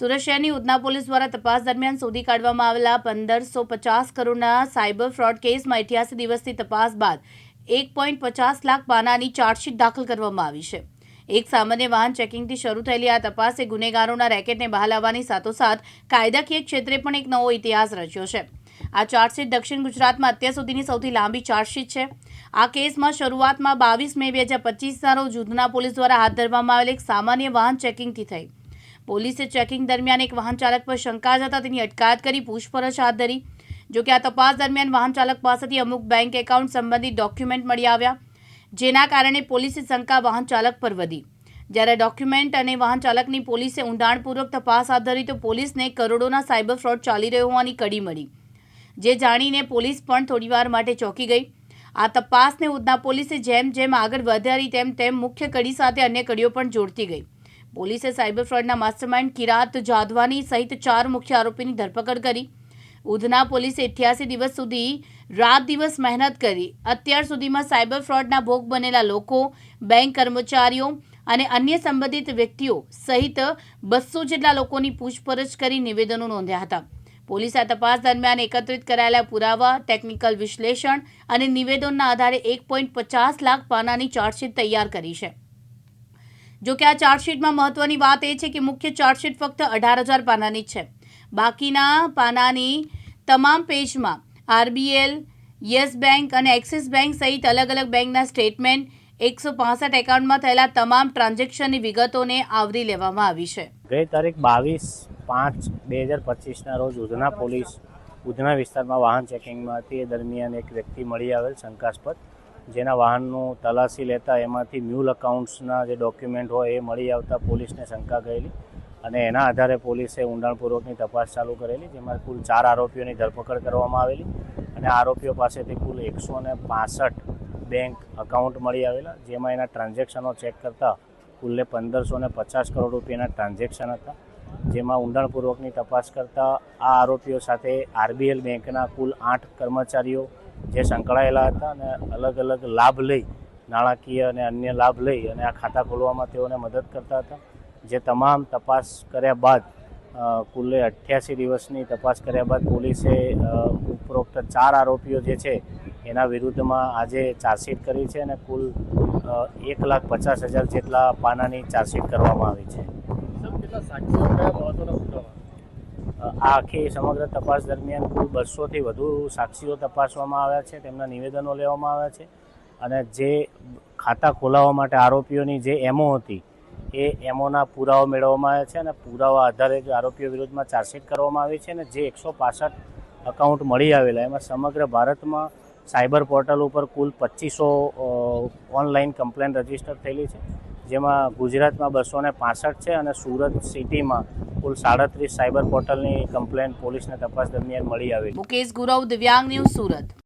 સુરત શહેરની ઉધના પોલીસ દ્વારા તપાસ દરમિયાન શોધી કાઢવામાં આવેલા પંદરસો પચાસ કરોડના સાયબર ફ્રોડ કેસમાં અઠ્યાસી દિવસની તપાસ બાદ એક પોઈન્ટ પચાસ લાખ પાનાની ચાર્જશીટ દાખલ કરવામાં આવી છે. એક સામાન્ય વાહન ચેકિંગથી શરૂ થયેલી આ તપાસે ગુનેગારોના રેકેટને બહાર લાવવાની સાથોસાથ કાયદાકીય ક્ષેત્રે પણ એક નવો ઇતિહાસ રચ્યો છે. આ ચાર્જશીટ દક્ષિણ ગુજરાતમાં અત્યાર સુધીની સૌથી લાંબી ચાર્જશીટ છે. આ કેસમાં શરૂઆતમાં બાવીસ મે બે હજાર પચીસના રોજ ઉધના પોલીસ દ્વારા હાથ ધરવામાં આવેલ એક સામાન્ય વાહન ચેકિંગથી થઈ. પોલીસે ચેકિંગ દરમિયાન એક વાહન ચાલક પર શંકા જતા તેની અટકાયત કરી પૂછપરછ હાથ ધરી. જો કે આ તપાસ દરમિયાન વાહન ચાલક પાસેથી અમુક બેંક એકાઉન્ટ સંબંધિત ડોક્યુમેન્ટ મળી આવ્યા, જેના કારણે પોલીસે શંકા વાહન ચાલક પર વધી. જ્યારે ડોક્યુમેન્ટ અને વાહન ચાલકની પોલીસે ઊંડાણપૂર્વક તપાસ હાથ ધરી, તો પોલીસને કરોડોના સાયબર ફ્રોડ ચાલી રહ્યો હોવાની કડી મળી, જે જાણીને પોલીસ પણ થોડીવાર માટે ચોંકી ગઈ. આ તપાસને ઉધના પોલીસે જેમ જેમ આગળ વધારી તેમ તેમ મુખ્ય કડી સાથે અન્ય કડીઓ પણ જોડતી ગઈ. પોલીસે સાયબર ફ્રોડના માસ્ટરમાઇન્ડ કિરાત જાધવાની સહિત ચાર મુખ્ય આરોપીની ધરપકડ કરી. ઉધના પોલીસે અઠ્યાસી દિવસ સુધી રાત દિવસ મહેનત કરી. અત્યાર સુધીમાં સાયબર ફ્રોડના ભોગ બનેલા લોકો, બેંક કર્મચારીઓ અને અન્ય સંબંધિત વ્યક્તિઓ સહિત બસો જેટલા લોકોની પૂછપરછ કરી નિવેદનો નોંધ્યા હતા. પોલીસે તપાસ દરમિયાન એકત્રિત કરાયેલા પુરાવા, ટેકનિકલ વિશ્લેષણ અને નિવેદનના આધારે એક પોઈન્ટ પચાસ લાખ પાનાની ચાર્જશીટ તૈયાર કરી છે. જો કે આ ચાર્જશીટમાં મહત્વની વાત એ છે કે મુખ્ય ચાર્જશીટ ફક્ત અઢાર હજાર પાનાની છે. બાકીના પાનાની તમામ પેજમાં આરબીએલ, યસ બેંક અને એક્સિસ બેંક સહિત અલગ અલગ બેંકના સ્ટેટમેન્ટ એકસો પાસઠ એકાઉન્ટમાં થયેલા તમામ ટ્રાન્ઝેક્શનની વિગતોને આવરી લેવામાં આવી છે. ગઈ તારીખ બાવીસ પાંચ બે હજાર પચીસના રોજ ઉધના પોલીસ, ઉધના વિસ્તારમાં વાહન ચેકિંગમાં હતી. એ દરમિયાન એક વ્યક્તિ મળી આવેલ શંકાસ્પદ જેના વાહનનું તલાશી લેતા એમાંથી મ્યુલ અકાઉન્ટ્સના જે ડોક્યુમેન્ટ હોય એ મળી આવતા પોલીસને શંકા ગયેલી અને એના આધારે પોલીસે ઊંડાણપૂર્વકની તપાસ ચાલુ કરેલી, જેમાં કુલ ચાર આરોપીઓની ધરપકડ કરવામાં આવેલી અને આરોપીઓ પાસેથી કુલ એકસો ને પાસઠ બેંક અકાઉન્ટ મળી આવેલા, જેમાં એના ટ્રાન્ઝેક્શનો ચેક કરતાં કુલ્લે પંદરસો ને પચાસ કરોડ રૂપિયાના ટ્રાન્ઝેક્શન હતા. જેમાં ઊંડાણપૂર્વકની તપાસ કરતાં આ આરોપીઓ સાથે આરબીએલ બેંકના કુલ આઠ કર્મચારીઓ જે સંકળાયેલા હતા અને અલગ અલગ લાભ લઈ, નાણાકીય અને અન્ય લાભ લઈ અને આ ખાતા ખોલવામાં તેઓને મદદ કરતા હતા. જે તમામ તપાસ કર્યા બાદ કુલે અઠ્યાસી દિવસની તપાસ કર્યા બાદ પોલીસે ઉપરોક્ત ચાર આરોપીઓ જે છે, એના વિરુદ્ધમાં આજે ચાર્જશીટ કરી છે અને કુલ એક લાખ પચાસ હજાર જેટલા પાનાની ચાર્જશીટ કરવામાં આવી છે. આ આખી સમગ્ર તપાસ દરમિયાન કુલ બસોથી વધુ સાક્ષીઓ તપાસવામાં આવ્યા છે, તેમના નિવેદનો લેવામાં આવ્યા છે અને જે ખાતા ખોલાવવા માટે આરોપીઓની જે એમઓ હતી, એ એમઓના પુરાવો મેળવવામાં આવ્યા છે અને પુરાવા આધારે આરોપીઓ વિરુદ્ધમાં ચાર્જશીટ કરવામાં આવી છે અને જે એકસો પાસઠ અકાઉન્ટ મળી આવેલા, એમાં સમગ્ર ભારતમાં સાયબર પોર્ટલ ઉપર કુલ પચીસો ઓનલાઈન કમ્પ્લેન રજિસ્ટર થયેલી છે. જેમાં ગુજરાતમાં બસો ને પાસઠ છે અને સુરત સિટીમાં કુલ સાડત્રીસ સાયબર પોર્ટલની કમ્પ્લેન પોલીસને તપાસ દરમિયાન મળી આવી. મુકેશ ગુરવ, દિવ્યાંગ ન્યૂઝ સુરત.